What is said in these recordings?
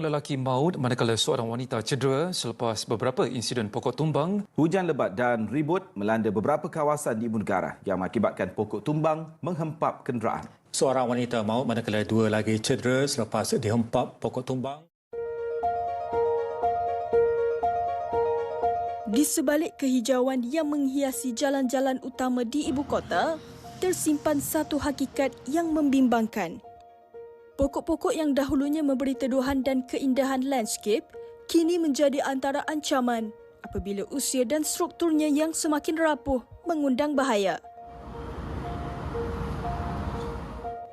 lelaki maut manakala seorang wanita cedera selepas beberapa insiden pokok tumbang. Hujan lebat dan ribut melanda beberapa kawasan di ibu negara yang mengakibatkan pokok tumbang menghempap kenderaan. Seorang wanita maut manakala dua lagi cedera selepas dihempap pokok tumbang. Di sebalik kehijauan yang menghiasi jalan-jalan utama di ibu kota, tersimpan satu hakikat yang membimbangkan. Pokok-pokok yang dahulunya memberi teduhan dan keindahan landscape kini menjadi antara ancaman apabila usia dan strukturnya yang semakin rapuh mengundang bahaya.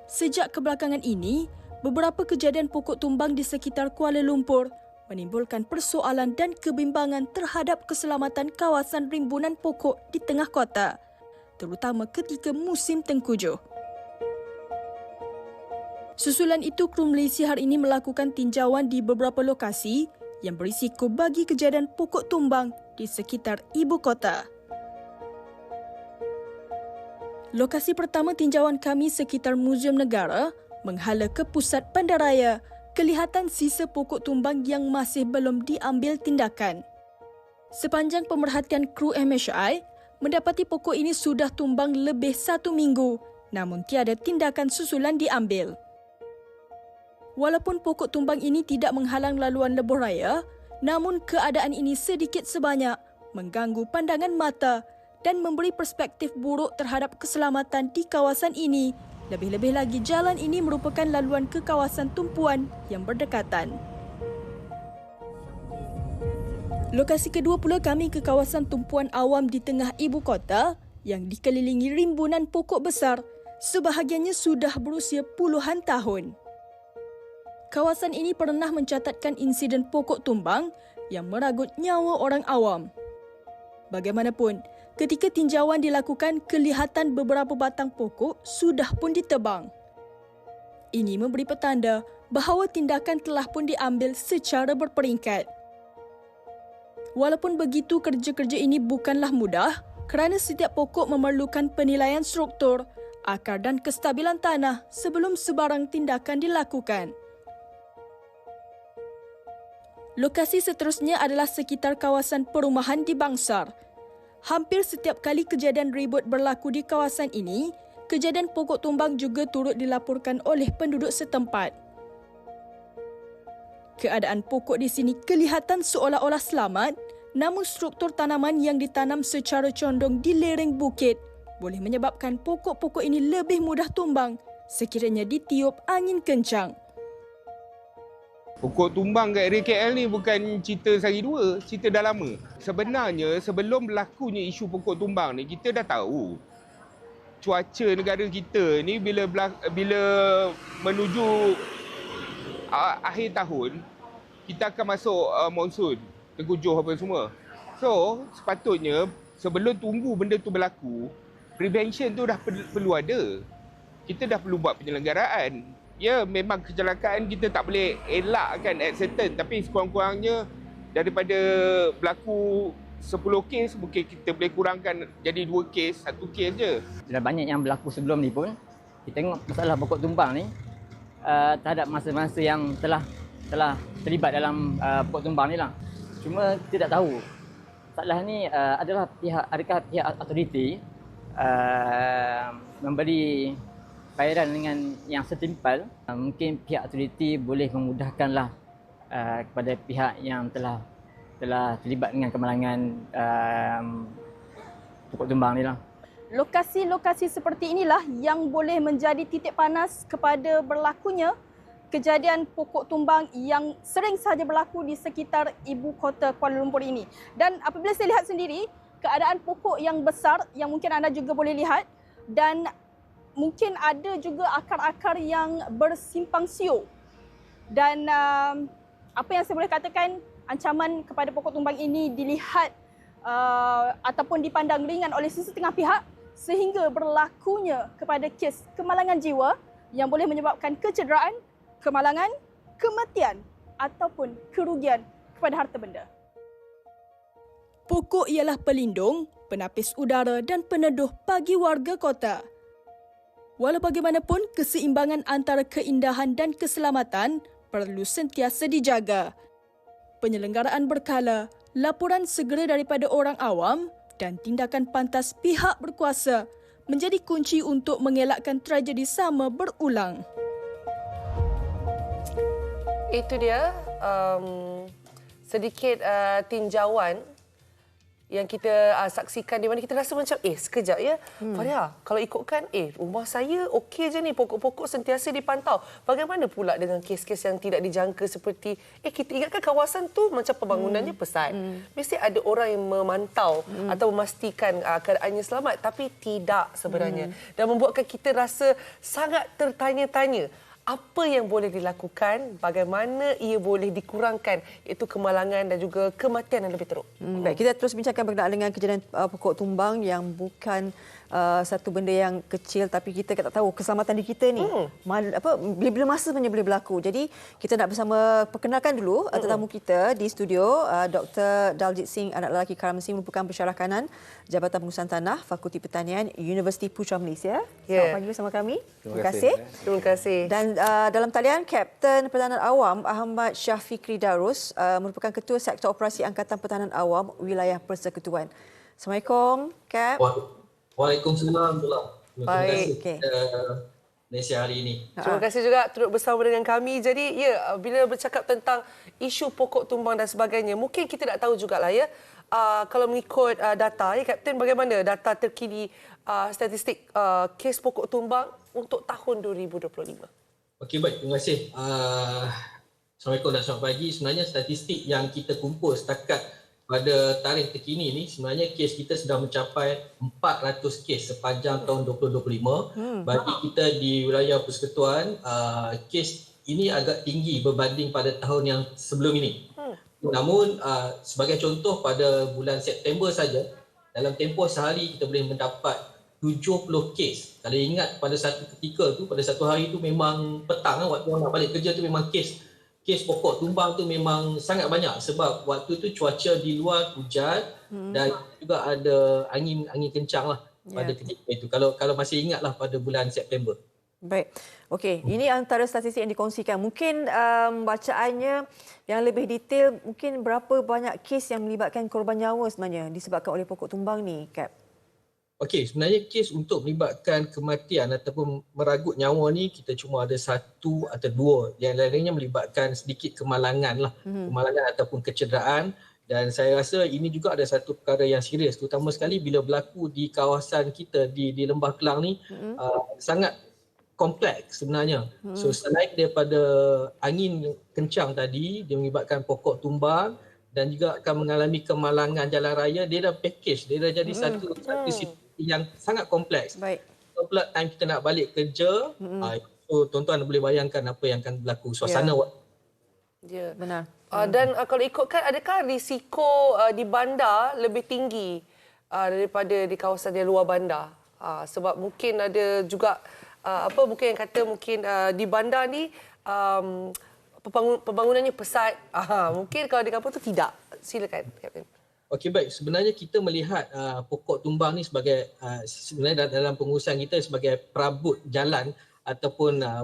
Sejak kebelakangan ini, beberapa kejadian pokok tumbang di sekitar Kuala Lumpur menimbulkan persoalan dan kebimbangan terhadap keselamatan kawasan rimbunan pokok di tengah kota, terutama ketika musim tengkujuh. Susulan itu, kru Malaysia hari ini melakukan tinjauan di beberapa lokasi yang berisiko bagi kejadian pokok tumbang di sekitar ibu kota. Lokasi pertama tinjauan kami sekitar Muzium Negara menghala ke pusat bandaraya kelihatan sisa pokok tumbang yang masih belum diambil tindakan. Sepanjang pemerhatian kru MHI, mendapati pokok ini sudah tumbang lebih satu minggu namun tiada tindakan susulan diambil. Walaupun pokok tumbang ini tidak menghalang laluan lebuh raya, namun keadaan ini sedikit sebanyak mengganggu pandangan mata dan memberi perspektif buruk terhadap keselamatan di kawasan ini. Lebih-lebih lagi jalan ini merupakan laluan ke kawasan tumpuan yang berdekatan. Lokasi kedua pula kami ke kawasan tumpuan awam di tengah ibu kota yang dikelilingi rimbunan pokok besar sebahagiannya sudah berusia puluhan tahun kawasan ini pernah mencatatkan insiden pokok tumbang yang meragut nyawa orang awam. Bagaimanapun, ketika tinjauan dilakukan, kelihatan beberapa batang pokok sudah pun ditebang. Ini memberi petanda bahawa tindakan telah pun diambil secara berperingkat. Walaupun begitu, kerja-kerja ini bukanlah mudah kerana setiap pokok memerlukan penilaian struktur, akar dan kestabilan tanah sebelum sebarang tindakan dilakukan. Lokasi seterusnya adalah sekitar kawasan perumahan di Bangsar. Hampir setiap kali kejadian ribut berlaku di kawasan ini, kejadian pokok tumbang juga turut dilaporkan oleh penduduk setempat. Keadaan pokok di sini kelihatan seolah-olah selamat, namun struktur tanaman yang ditanam secara condong di lereng bukit boleh menyebabkan pokok-pokok ini lebih mudah tumbang sekiranya ditiup angin kencang. Pokok tumbang kat area KL ni bukan cerita sehari dua, cerita dah lama. Sebenarnya sebelum berlakunya isu pokok tumbang ni kita dah tahu cuaca negara kita ni bila bila menuju uh, akhir tahun kita akan masuk uh, monsun, tengkujuh apa semua. So, sepatutnya sebelum tunggu benda tu berlaku, prevention tu dah perlu ada. Kita dah perlu buat penyelenggaraan ya memang kecelakaan kita tak boleh elakkan at certain tapi sekurang-kurangnya daripada berlaku 10 kes mungkin kita boleh kurangkan jadi 2 kes, 1 kes je. Sudah banyak yang berlaku sebelum ni pun kita tengok masalah pokok tumbang ni uh, terhadap masa-masa yang telah telah terlibat dalam uh, pokok tumbang ni lah. Cuma kita tak tahu masalah ni uh, adalah pihak adakah pihak autoriti uh, memberi bayaran dengan yang setimpal, uh, mungkin pihak autoriti boleh memudahkanlah uh, kepada pihak yang telah telah terlibat dengan kemalangan um, pokok tumbang ni lah. Lokasi-lokasi seperti inilah yang boleh menjadi titik panas kepada berlakunya kejadian pokok tumbang yang sering sahaja berlaku di sekitar ibu kota Kuala Lumpur ini. Dan apabila saya lihat sendiri, keadaan pokok yang besar yang mungkin anda juga boleh lihat dan mungkin ada juga akar-akar yang bersimpang siur. Dan uh, apa yang saya boleh katakan, ancaman kepada pokok tumbang ini dilihat uh, ataupun dipandang ringan oleh sesetengah pihak sehingga berlakunya kepada kes kemalangan jiwa yang boleh menyebabkan kecederaan, kemalangan, kematian ataupun kerugian kepada harta benda. Pokok ialah pelindung, penapis udara dan peneduh bagi warga kota. Walau bagaimanapun, keseimbangan antara keindahan dan keselamatan perlu sentiasa dijaga. Penyelenggaraan berkala, laporan segera daripada orang awam dan tindakan pantas pihak berkuasa menjadi kunci untuk mengelakkan tragedi sama berulang. Itu dia um, sedikit uh, tinjauan yang kita uh, saksikan di mana kita rasa macam eh sekejap ya hmm. Faria kalau ikutkan eh rumah saya okey je ni pokok-pokok sentiasa dipantau bagaimana pula dengan kes-kes yang tidak dijangka seperti eh kita ingatkan kawasan tu macam pembangunannya hmm. pesat hmm. mesti ada orang yang memantau hmm. atau memastikan uh, keadaannya selamat tapi tidak sebenarnya hmm. dan membuatkan kita rasa sangat tertanya-tanya apa yang boleh dilakukan, bagaimana ia boleh dikurangkan iaitu kemalangan dan juga kematian yang lebih teruk. Hmm, baik, kita terus bincangkan berkenaan dengan kejadian uh, pokok tumbang yang bukan uh, satu benda yang kecil tapi kita tak tahu keselamatan di kita ni hmm. mal, apa bila-bila masa sebenarnya boleh berlaku. Jadi kita nak bersama perkenalkan dulu hmm. tetamu kita di studio uh, Dr. Daljit Singh anak lelaki Karam Singh merupakan pensyarah kanan Jabatan Pengurusan Tanah Fakulti Pertanian Universiti Putra Malaysia. Yeah. Selamat pagi bersama kami. Terima, Terima kasih. Terima kasih. Dan uh, dalam talian Kapten Pertahanan Awam Ahmad Syafikri Darus uh, merupakan Ketua Sektor Operasi Angkatan Pertahanan Awam Wilayah Persekutuan. Assalamualaikum, Kap. Waalaikumsalam. Baik. Okay. Malaysia hari ini. Terima kasih juga turut bersama dengan kami. Jadi ya bila bercakap tentang isu pokok tumbang dan sebagainya, mungkin kita tak tahu jugalah ya. Uh, kalau mengikut uh, data ya Kapten bagaimana data terkini uh, statistik uh, kes pokok tumbang untuk tahun 2025. Okey baik, terima kasih. Uh, Assalamualaikum dan selamat pagi. Sebenarnya statistik yang kita kumpul setakat pada tarikh terkini ni sebenarnya kes kita sudah mencapai 400 kes sepanjang tahun 2025 hmm. bagi kita di wilayah persekutuan uh, kes ini agak tinggi berbanding pada tahun yang sebelum ini hmm. namun uh, sebagai contoh pada bulan September saja dalam tempoh sehari kita boleh mendapat 70 kes kalau ingat pada satu ketika tu pada satu hari tu memang petang kan, waktu orang nak balik kerja tu memang kes kes pokok tumbang tu memang sangat banyak sebab waktu tu cuaca di luar hujan hmm. dan juga ada angin angin kencang lah pada yeah. ketika itu. Kalau kalau masih ingatlah pada bulan September. Baik. Okey, hmm. ini antara statistik yang dikongsikan. Mungkin um, bacaannya yang lebih detail mungkin berapa banyak kes yang melibatkan korban nyawa sebenarnya disebabkan oleh pokok tumbang ni, Kap? Okey, sebenarnya kes untuk melibatkan kematian ataupun meragut nyawa ni kita cuma ada satu atau dua. Yang lainnya melibatkan sedikit kemalangan lah. Hmm. Kemalangan ataupun kecederaan. Dan saya rasa ini juga ada satu perkara yang serius. Terutama sekali bila berlaku di kawasan kita di, di Lembah Kelang ni. Hmm. Uh, sangat kompleks sebenarnya. Hmm. So selain daripada angin kencang tadi, dia melibatkan pokok tumbang dan juga akan mengalami kemalangan jalan raya, dia dah package. Dia dah jadi hmm. satu, satu hmm yang sangat kompleks. Baik. Kalau pula time kita nak balik kerja, mm-hmm. uh, so tuan-tuan boleh bayangkan apa yang akan berlaku suasana. Ya, yeah. benar. Uh, dan uh, kalau ikutkan, adakah risiko uh, di bandar lebih tinggi uh, daripada di kawasan yang luar bandar? Uh, sebab mungkin ada juga uh, apa mungkin yang kata mungkin uh, di bandar ni um, pembangunannya pesat. Uh, mungkin kalau di kampung tu tidak. Silakan, Kapten. Okey baik, sebenarnya kita melihat uh, pokok tumbang ni sebagai uh, sebenarnya dalam pengurusan kita sebagai perabot jalan ataupun uh,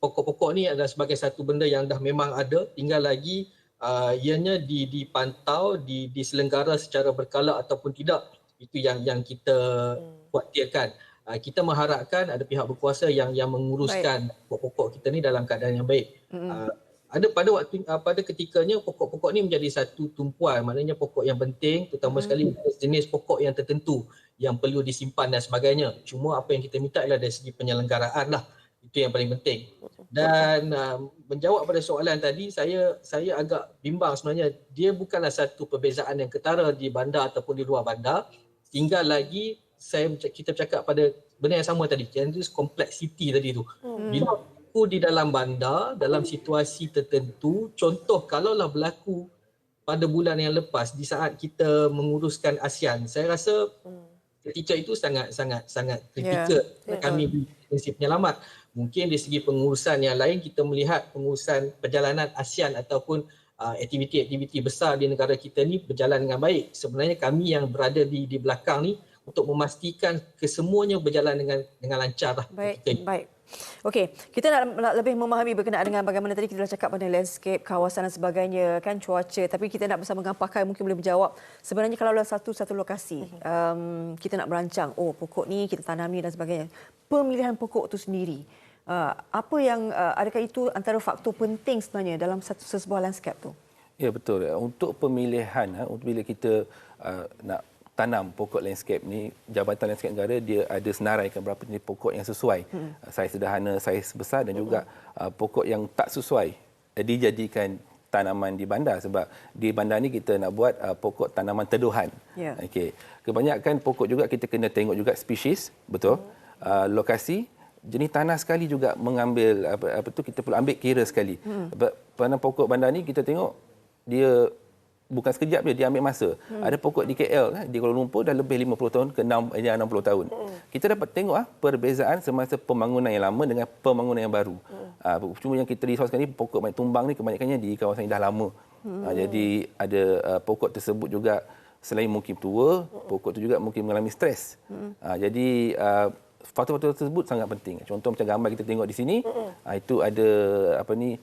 pokok-pokok ni adalah sebagai satu benda yang dah memang ada, tinggal lagi uh, ianya di dipantau, di diselenggara secara berkala ataupun tidak. Itu yang yang kita hmm. khawatirkan. Uh, kita mengharapkan ada pihak berkuasa yang yang menguruskan pokok-pokok kita ni dalam keadaan yang baik. Hmm. Uh, ada pada waktu uh, pada ketikanya pokok-pokok ni menjadi satu tumpuan. Maknanya pokok yang penting terutama hmm. sekali jenis pokok yang tertentu yang perlu disimpan dan sebagainya. Cuma apa yang kita minta adalah dari segi penyelenggaraan lah. Itu yang paling penting. Dan uh, menjawab pada soalan tadi saya saya agak bimbang sebenarnya. Dia bukanlah satu perbezaan yang ketara di bandar ataupun di luar bandar. Tinggal lagi saya kita cakap pada benda yang sama tadi. Yang itu kompleksiti tadi tu. Hmm. bila berlaku di dalam bandar dalam situasi tertentu contoh kalaulah berlaku pada bulan yang lepas di saat kita menguruskan ASEAN saya rasa ketika itu sangat sangat sangat kritikal yeah. kami di prinsip penyelamat mungkin di segi pengurusan yang lain kita melihat pengurusan perjalanan ASEAN ataupun uh, aktiviti-aktiviti besar di negara kita ni berjalan dengan baik sebenarnya kami yang berada di di belakang ni untuk memastikan kesemuanya berjalan dengan dengan lancar lah. Baik, baik. Okey, kita nak nak lebih memahami berkenaan dengan bagaimana tadi kita dah cakap mengenai landscape, kawasan dan sebagainya, kan cuaca. Tapi kita nak bersama dengan pakar mungkin boleh menjawab. Sebenarnya kalau ada satu-satu lokasi, um, kita nak merancang, oh pokok ni kita tanami dan sebagainya. Pemilihan pokok itu sendiri, uh, apa yang, uh, adakah itu antara faktor penting sebenarnya dalam satu sebuah landscape tu? Ya betul. Untuk pemilihan, ha, untuk bila kita uh, nak tanam pokok landscape ni Jabatan Landscape Negara dia ada senaraikan berapa jenis pokok yang sesuai hmm. saiz sederhana saiz besar dan juga uh, pokok yang tak sesuai uh, dijadikan tanaman di bandar sebab di bandar ni kita nak buat uh, pokok tanaman teduhan yeah. okey kebanyakan pokok juga kita kena tengok juga spesies betul hmm. uh, lokasi jenis tanah sekali juga mengambil apa apa tu kita perlu ambil kira sekali hmm. sebab pokok bandar ni kita tengok dia bukan sekejap dia dia ambil masa. Hmm. Ada pokok di KL eh, di Kuala Lumpur dah lebih 50 tahun ke 6 eh, 60 tahun. Hmm. Kita dapat tengok ah perbezaan semasa pembangunan yang lama dengan pembangunan yang baru. Hmm. Ah cuma yang kita risau sekarang ni pokok banyak tumbang ni kebanyakannya di kawasan yang dah lama. Hmm. Ah, jadi ada uh, pokok tersebut juga selain mungkin tua, hmm. pokok tu juga mungkin mengalami stres. Hmm. Ah, jadi uh, faktor-faktor tersebut sangat penting. Contoh macam gambar kita tengok di sini, hmm. ah, itu ada apa ni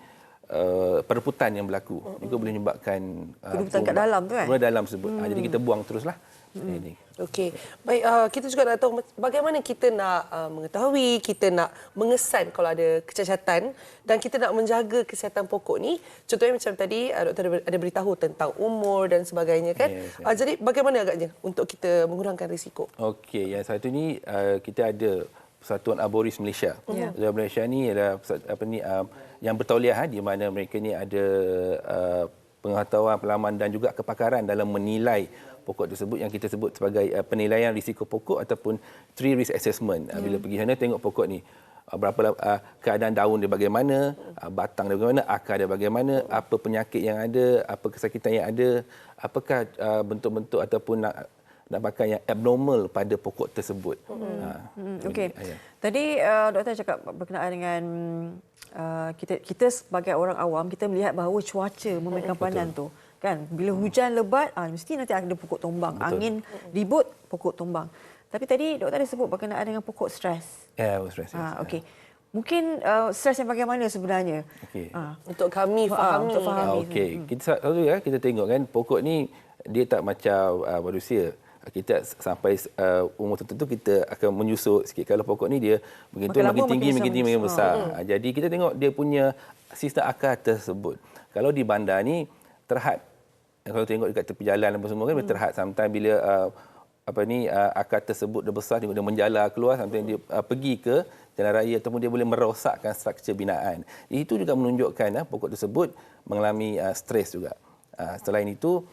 uh, perebutan yang berlaku mm-hmm. juga boleh menyebabkan uh, perebutan kat dalam tu kan dalam tersebut mm. uh, jadi kita buang teruslah mm. ini Okey. Baik, uh, kita juga nak tahu bagaimana kita nak uh, mengetahui, kita nak mengesan kalau ada kecacatan dan kita nak menjaga kesihatan pokok ni. Contohnya macam tadi uh, doktor ada beritahu tentang umur dan sebagainya kan. Yes, yes. Uh, jadi bagaimana agaknya untuk kita mengurangkan risiko? Okey, yang satu ni uh, kita ada Persatuan Aboris Malaysia. Yeah. Persatuan Malaysia ni adalah apa ni uh, yang bertauliah ha, di mana mereka ni ada uh, pengetahuan, pengalaman dan juga kepakaran dalam menilai pokok tersebut yang kita sebut sebagai uh, penilaian risiko pokok ataupun tree risk assessment. Uh, bila pergi sana tengok pokok ni uh, berapa uh, keadaan daun dia bagaimana, uh, batang dia bagaimana, akar dia bagaimana, apa penyakit yang ada, apa kesakitan yang ada, apakah uh, bentuk-bentuk ataupun nak nampakan yang abnormal pada pokok tersebut. Hmm. Ha. Hmm. Okey. Tadi uh, doktor cakap berkenaan dengan uh, kita kita sebagai orang awam kita melihat bahawa cuaca memainkan peranan tu kan bila hujan lebat ah mesti nanti ada pokok tumbang Betul. angin ribut pokok tumbang tapi tadi doktor ada sebut berkenaan dengan pokok stres ya yeah, stres ah okey Mungkin uh, stres yang bagaimana sebenarnya? Okay. Ha. Untuk kami fahami. Ha, untuk fahami. Ha, Okey, kita selalu ya kita tengok kan pokok ni dia tak macam uh, manusia kita sampai uh, umur tertentu kita akan menyusut sikit kalau pokok ni dia begitu makin tinggi makin tinggi makin besar. Hmm. Jadi kita tengok dia punya sistem akar tersebut. Kalau di bandar ni terhad. Kalau tengok dekat tepi jalan apa semua kan hmm. terhad sometimes bila uh, apa ni uh, akar tersebut dah besar dia menjala keluar sampai dia uh, pergi ke jalan raya ataupun dia boleh merosakkan struktur binaan. Itu juga menunjukkan uh, pokok tersebut mengalami uh, stres juga. Uh, selain itu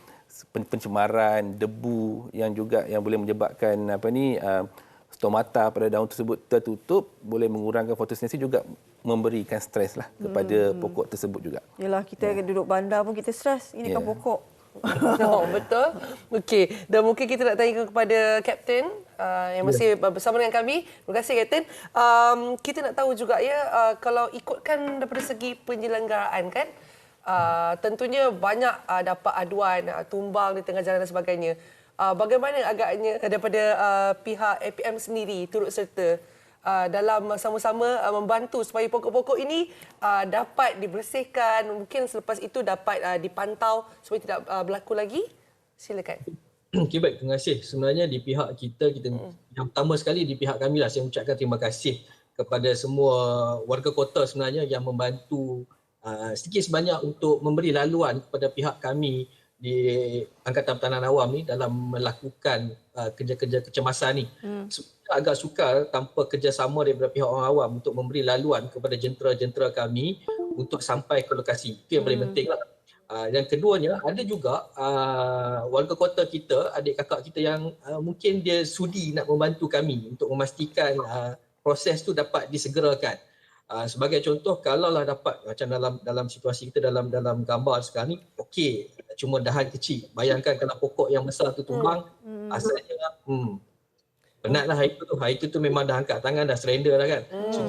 pencemaran debu yang juga yang boleh menyebabkan apa ni uh, stomata pada daun tersebut tertutup boleh mengurangkan fotosintesis juga memberikan stres lah kepada hmm. pokok tersebut juga. Yalah kita yeah. duduk bandar pun kita stres ini yeah. kan pokok. oh, betul. Okey, dan mungkin kita nak tanya kepada Kapten uh, yang masih yeah. bersama dengan kami. Terima kasih Kapten. Um, kita nak tahu juga ya uh, kalau ikutkan daripada segi penyelenggaraan kan uh, tentunya banyak uh, dapat aduan uh, tumbang di tengah jalan dan sebagainya. Uh, bagaimana agaknya daripada uh, pihak APM sendiri turut serta uh, dalam sama-sama uh, membantu supaya pokok-pokok ini uh, dapat dibersihkan, mungkin selepas itu dapat uh, dipantau supaya tidak uh, berlaku lagi? Silakan. Okay, baik. Terima kasih. Sebenarnya di pihak kita, kita hmm. yang pertama sekali di pihak kami lah saya mengucapkan terima kasih kepada semua warga kota sebenarnya yang membantu uh, sedikit sebanyak untuk memberi laluan kepada pihak kami di Angkatan Pertahanan Awam ni dalam melakukan uh, kerja-kerja kecemasan ni. Hmm. Agak sukar tanpa kerjasama daripada pihak orang awam untuk memberi laluan kepada jentera-jentera kami untuk sampai ke lokasi. Itu yang paling hmm. penting lah. Uh, yang keduanya ada juga uh, warga kota kita, adik kakak kita yang uh, mungkin dia sudi nak membantu kami untuk memastikan uh, proses tu dapat disegerakan. Uh, sebagai contoh kalaulah dapat macam dalam dalam situasi kita dalam dalam gambar sekarang ni okey cuma dahan kecil. Bayangkan kalau pokok yang besar tu tumbang hmm. asalnya hmm penatlah hari itu tu. Hari itu tu memang dah angkat tangan dah surrender dah kan. Hmm. so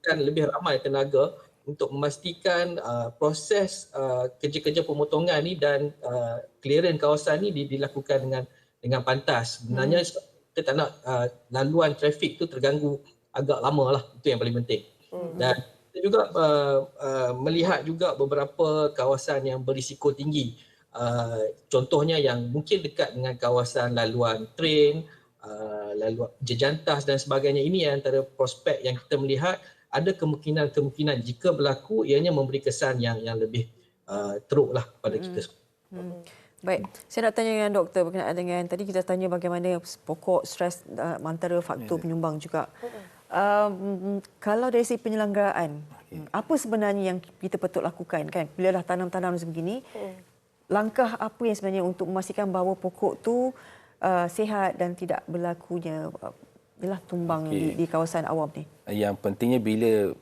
kan lebih ramai tenaga untuk memastikan uh, proses uh, kerja-kerja pemotongan ni dan uh, clearance kawasan ni dilakukan dengan dengan pantas. Sebenarnya hmm. kita tak nak uh, laluan trafik tu terganggu agak lama lah. Itu yang paling penting Dan kita juga uh, uh, melihat juga beberapa kawasan yang berisiko tinggi. Uh, contohnya yang mungkin dekat dengan kawasan laluan train, uh, laluan jejantas dan sebagainya. Ini antara prospek yang kita melihat ada kemungkinan-kemungkinan jika berlaku ianya memberi kesan yang yang lebih uh, teruk lah pada kita semua. Hmm. Baik, saya nak tanya dengan doktor berkenaan dengan tadi kita tanya bagaimana pokok stres uh, antara faktor penyumbang juga. Um, kalau dari segi penyelenggaraan, okay. apa sebenarnya yang kita patut lakukan kan? Bila dah tanam-tanam sebegini, hmm. langkah apa yang sebenarnya untuk memastikan bahawa pokok tu uh, sihat dan tidak berlakunya uh, ialah tumbang okay. di, di kawasan awam ni? Yang pentingnya bila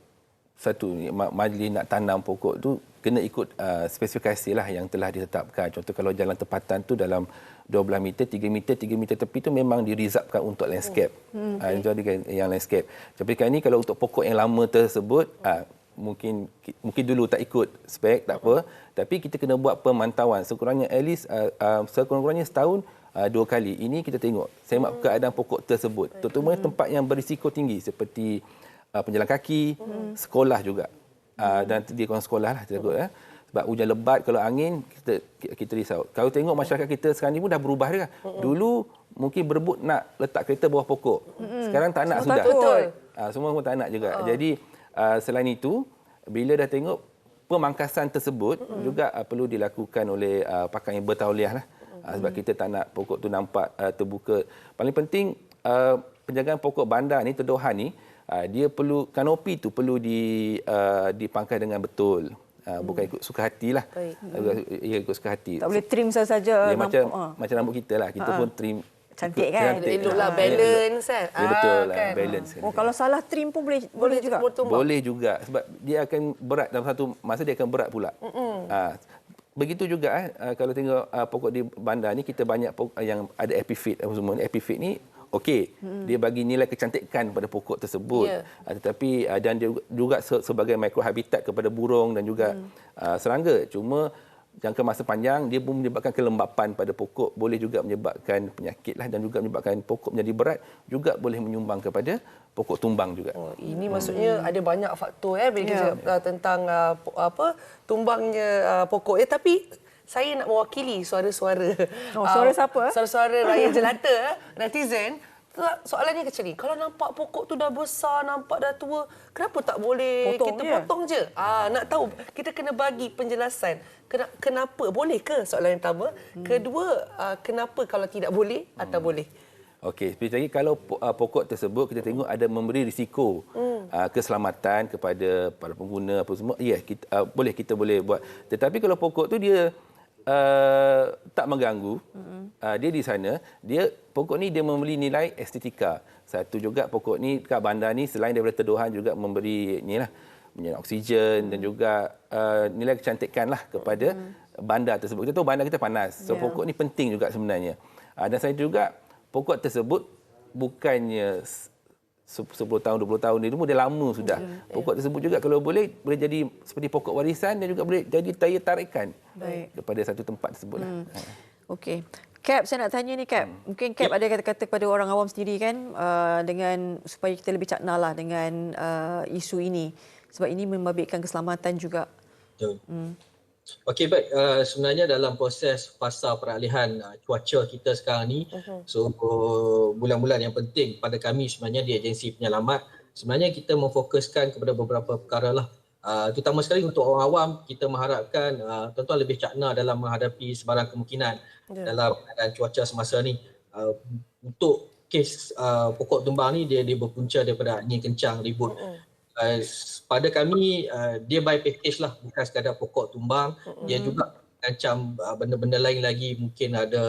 satu majlis nak tanam pokok tu kena ikut uh, spesifikasi lah yang telah ditetapkan. Contoh kalau jalan tempatan tu dalam 12 meter, 3 meter, 3 meter tepi tu memang dirizapkan untuk landscape. Hmm. Uh, itu yang landscape. Tapi kali ini kalau untuk pokok yang lama tersebut, uh, mungkin mungkin dulu tak ikut spek, tak apa. Tapi kita kena buat pemantauan. Sekurangnya at least, uh, uh, sekurang-kurangnya setahun, uh, dua kali. Ini kita tengok semak hmm. keadaan pokok tersebut. Terutama hmm. tempat yang berisiko tinggi seperti uh, penjalan kaki, hmm. sekolah juga. Uh, dan di kawasan sekolah lah tersebut ya. Sebab hujan lebat kalau angin kita kita risau. Kalau tengok masyarakat kita sekarang ni pun dah berubah dah. Dulu mungkin berebut nak letak kereta bawah pokok. Sekarang tak nak semua sudah. Betul. Uh, semua pun tak nak juga. Uh. Jadi uh, selain itu bila dah tengok pemangkasan tersebut uh juga uh, perlu dilakukan oleh uh, pakar yang bertauliah lah. Uh, sebab kita tak nak pokok tu nampak uh, terbuka. Paling penting uh, penjagaan pokok bandar ni tedohan ni uh, dia perlu kanopi tu perlu di uh, dipangkas dengan betul. Uh, bukan ikut suka hatilah. Uh, ya ikut suka hati. Tak boleh trim saja ya, macam ha. macam rambut kita lah. Kita ha. pun trim cantik kan cantik. eloklah balance kan ya, betul lah kan? balance oh kalau salah trim pun boleh boleh, juga boleh juga sebab dia akan berat dalam satu masa dia akan berat pula ha. begitu juga eh kalau tengok uh, pokok di bandar ni kita banyak pokok yang ada epiphyte semua ni epiphyte ni okey hmm. dia bagi nilai kecantikan pada pokok tersebut yeah. uh, tetapi uh, dan dia juga se- sebagai mikrohabitat kepada burung dan juga hmm. uh, serangga cuma jangka masa panjang dia pun menyebabkan kelembapan pada pokok boleh juga menyebabkan penyakit lah dan juga menyebabkan pokok menjadi berat juga boleh menyumbang kepada pokok tumbang juga. Oh, ini hmm. maksudnya ada banyak faktor eh bila yeah. kita cakap uh, tentang uh, apa tumbangnya uh, pokok eh tapi saya nak mewakili suara-suara. Oh, suara uh, siapa? Suara-suara rakyat jelata, eh, netizen. Soalannya kecil ni, kalau nampak pokok tu dah besar, nampak dah tua, kenapa tak boleh potong kita je. potong je? Ah, nak tahu, kita kena bagi penjelasan. Kenapa? Boleh ke? Soalan yang pertama. Hmm. Kedua, uh, kenapa kalau tidak boleh atau hmm. boleh? Okey, seperti lagi kalau pokok tersebut kita tengok ada memberi risiko hmm. uh, keselamatan kepada para pengguna apa semua, ya kita uh, boleh kita boleh buat. Tetapi kalau pokok tu dia uh, tak mengganggu. Mm-hmm. Uh, dia di sana, dia pokok ni dia memberi nilai estetika. Satu juga pokok ni kat bandar ni selain daripada teduhan juga memberi ni lah menyerap oksigen dan juga uh, nilai kecantikan lah kepada mm. bandar tersebut. Kita tahu bandar kita panas. So yeah. pokok ni penting juga sebenarnya. Uh, dan saya juga pokok tersebut bukannya 10 tahun 20 tahun ni semua dia lama sudah. Okay. Pokok tersebut juga kalau boleh boleh jadi seperti pokok warisan dan juga boleh jadi daya tarikan Baik. daripada satu tempat tersebut. Hmm. Ha. Okey. Cap, saya nak tanya ni Cap. Hmm. Mungkin Cap ada kata-kata kepada orang awam sendiri kan uh, dengan supaya kita lebih cakna lah dengan uh, isu ini. Sebab ini membabitkan keselamatan juga. Betul. Hmm. Okey baik. Uh, sebenarnya dalam proses fasa peralihan uh, cuaca kita sekarang ni uh-huh. so uh, bulan-bulan yang penting pada kami sebenarnya di agensi penyelamat sebenarnya kita memfokuskan kepada beberapa perkara lah. Uh, terutama sekali untuk orang awam kita mengharapkan uh, tuan-tuan lebih cakna dalam menghadapi sebarang kemungkinan yeah. dalam keadaan cuaca semasa ni. Uh, untuk kes uh, pokok tumbang ni dia dia berpunca daripada angin kencang ribut. Uh-huh uh, pada kami uh, dia by package lah bukan sekadar pokok tumbang mm-hmm. dia juga macam uh, benda-benda lain lagi mungkin ada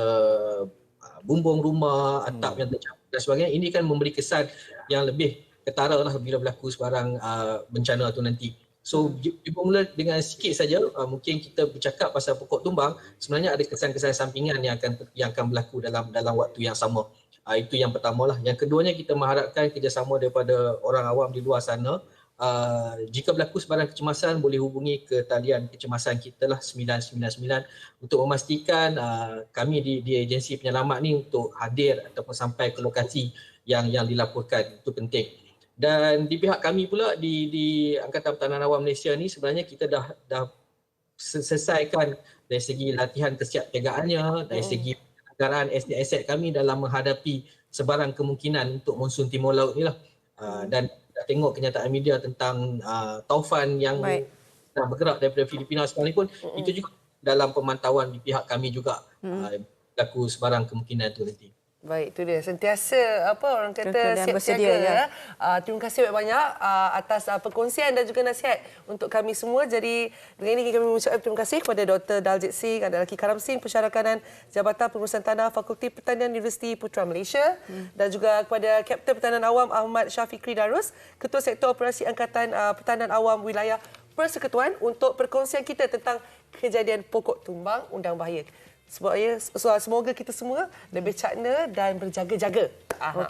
uh, bumbung rumah atap mm. yang tercampur dan sebagainya ini kan memberi kesan yang lebih ketara lah bila berlaku sebarang uh, bencana tu nanti so bermula dengan sikit saja uh, mungkin kita bercakap pasal pokok tumbang sebenarnya ada kesan-kesan sampingan yang akan yang akan berlaku dalam dalam waktu yang sama Uh, itu yang pertama lah. Yang keduanya kita mengharapkan kerjasama daripada orang awam di luar sana. Uh, jika berlaku sebarang kecemasan boleh hubungi ke talian kecemasan kita lah 999 untuk memastikan uh, kami di, di agensi penyelamat ni untuk hadir ataupun sampai ke lokasi yang yang dilaporkan. Itu penting. Dan di pihak kami pula di di Angkatan Pertahanan Awam Malaysia ni sebenarnya kita dah dah selesaikan dari segi latihan kesiapsiagaannya, dari segi anggaran aset kami dalam menghadapi sebarang kemungkinan untuk monsun Timur Laut ni lah. Uh, dan dah tengok kenyataan media tentang uh, taufan yang Baik. sedang bergerak daripada Filipina sekarang ni pun itu juga dalam pemantauan di pihak kami juga uh, berlaku sebarang kemungkinan tu nanti. Baik, itu dia. Sentiasa apa orang kata Keadaan siap bersedia, siaga. ya. Uh, terima kasih banyak-banyak uh, atas uh, perkongsian dan juga nasihat untuk kami semua. Jadi dengan ini kami mengucapkan terima kasih kepada Dr. Daljit Singh, ada lagi Karam Singh, Pensyarakanan Jabatan Pengurusan Tanah Fakulti Pertanian Universiti Putra Malaysia hmm. dan juga kepada Kapten Pertahanan Awam Ahmad Syafiqri Darus, Ketua Sektor Operasi Angkatan uh, Pertahanan Awam Wilayah Persekutuan untuk perkongsian kita tentang kejadian pokok tumbang undang bahaya. Sebab ya, semoga kita semua lebih cakna dan berjaga-jaga. Aha.